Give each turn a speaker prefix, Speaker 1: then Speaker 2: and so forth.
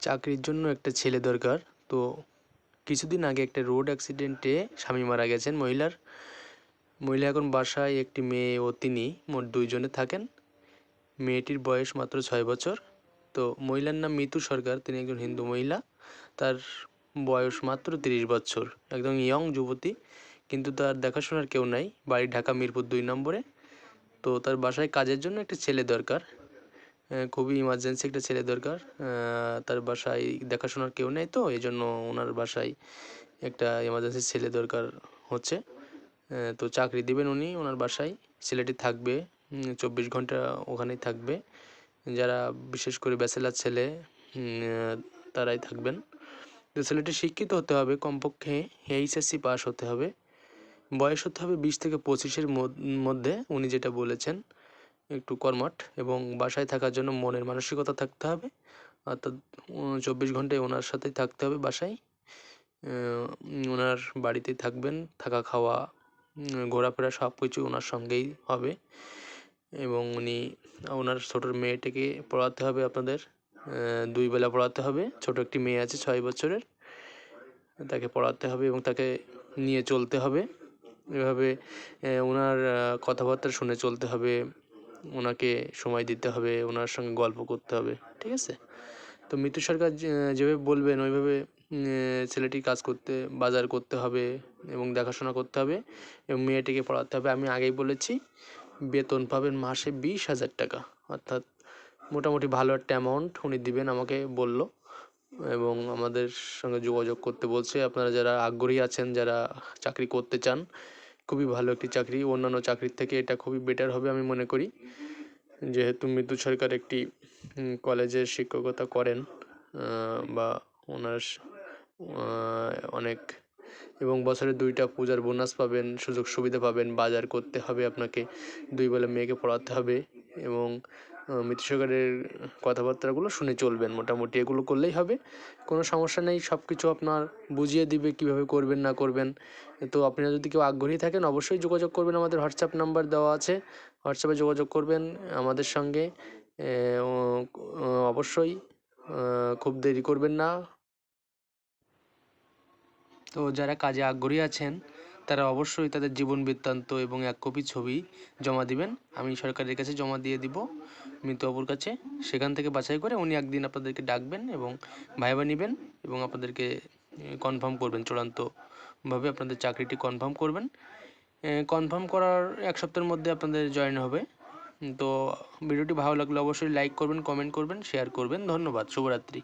Speaker 1: চাকরির জন্য একটা ছেলে দরকার। তো কিছুদিন আগে একটা রোড অ্যাক্সিডেন্টে স্বামী মারা গেছেন মহিলার। মহিলা এখন বাসায় একটি মেয়ে ও তিনি, মোট দুইজনে থাকেন। মেয়েটির বয়স মাত্র ছয় বছর। তো মহিলার নাম মিতু সরকার, তিনি একজন হিন্দু মহিলা। তার বয়স মাত্র তিরিশ বছর। একদম ইয়ং যুবতী, কিন্তু তার দেখাশোনার কেউ নাই। বাড়ি ঢাকা মিরপুর দুই নম্বরে। তো তার বাসায় কাজের জন্য একটা ছেলে দরকার। খুবই ইমার্জেন্সি একটা ছেলে দরকার। তার বাসায় দেখাশোনার কেউ নেই তো এই জন্য ওনার বাসায় একটা ইমার্জেন্সি ছেলে দরকার হচ্ছে। তো চাকরি দিবেন উনি, ওনার বাসায়। ছেলেটি থাকবে চব্বিশ ঘণ্টা ওখানেই থাকবে। যারা বিশেষ করে ব্যাচেলার ছেলে তারাই থাকবেন। তো ছেলেটি শিক্ষিত হতে হবে, কমপক্ষে এইচএসসি পাস হতে হবে। বয়স হতে হবে বিশ থেকে পঁচিশের মধ্যে, উনি যেটা বলেছেন। একটু কর্মঠ এবং বাসায় থাকার জন্য মনের মানসিকতা থাকতে হবে। অর্থাৎ চব্বিশ ঘন্টায় ওনার সাথেই থাকতে হবে বাসায়। ওনার বাড়িতেই থাকবেন, থাকা, খাওয়া ঘোরাফেরা সব কিছু ওনার সঙ্গেই হবে। এবং উনি, ওনার ছোটোর মেয়েটাকে পড়াতে হবে আপনাদের দুই বেলা পড়াতে হবে। ছোট একটি মেয়ে আছে, ছয় বছরের। তাকে পড়াতে হবে এবং তাকে নিয়ে চলতে হবে। এভাবে ওনার কথাবার্তা শুনে চলতে হবে। ওনাকে সময় দিতে হবে ওনার সঙ্গে গল্প করতে হবে ঠিক আছে? তো মৃত্যু সরকার যেভাবে বলবেন ওইভাবে উম, ছেলেটি কাজ করতে বাজার করতে হবে এবং দেখাশোনা করতে হবে এবং মেয়েটিকে পড়াতে হবে। আমি আগেই বলেছি বেতন পাবেন মাসে বিশ হাজার টাকা। অর্থাৎ মোটামুটি ভালো একটা অ্যামাউন্ট উনি দিবেন আমাকে বলল এবং আমাদের সঙ্গে যোগাযোগ করতে বলছে। আপনারা যারা আগ্রহী আছেন যারা চাকরি করতে চান খুবই ভালো একটি চাকরি, অন্যান্য চাকরির থেকে এটা খুবই বেটার হবে আমি মনে করি। যেহেতু মৃদু সরকার একটি কলেজের কলেজে শিক্ষকতা করেন বা ওনার অনেক, এবং বছরে দুইটা পূজার বোনাস পাবেন, সুযোগ সুবিধা পাবেন, বাজার করতে হবে আপনাকে, দুই বেলা মেয়েকে পড়াতে হবে। এবং মৃত্যু সরকারের কথাবার্তাগুলো শুনে চলবেন। মোটামুটি এগুলো করলেই হবে। কোনো সমস্যা নেই সব কিছু আপনার বুঝিয়ে দিবে কীভাবে করবেন, না করবেন। তো আপনারা যদি কেউ আগ্রহী থাকেন, অবশ্যই যোগাযোগ করবেন। আমাদের হোয়াটসঅ্যাপ নাম্বার দেওয়া আছে। হোয়াটসঅ্যাপে যোগাযোগ করবেন আমাদের সঙ্গে। অবশ্যই খুব দেরি করবেন না। তো যারা কাজে আগ্রহী আছেন তারা অবশ্যই তাদের জীবন বৃত্তান্ত এবং এক কপি ছবি জমা দিবেন। আমি সরকারের কাছে জমা দিয়ে দিব মৃতবাবুর কাছে। সেখান থেকে বাছাই করে উনি একদিন আপনাদেরকে ডাকবেন এবং ভাইবা নেবেন এবং আপনাদেরকে কনফার্ম করবেন, চূড়ান্তভাবে আপনাদের চাকরিটি কনফার্ম করবেন। কনফার্ম করার এক সপ্তাহের মধ্যে আপনাদের জয়েন হবে। তো ভিডিওটি ভালো লাগলে অবশ্যই লাইক করবেন কমেন্ট করবেন শেয়ার করবেন। ধন্যবাদ, শুভরাত্রি।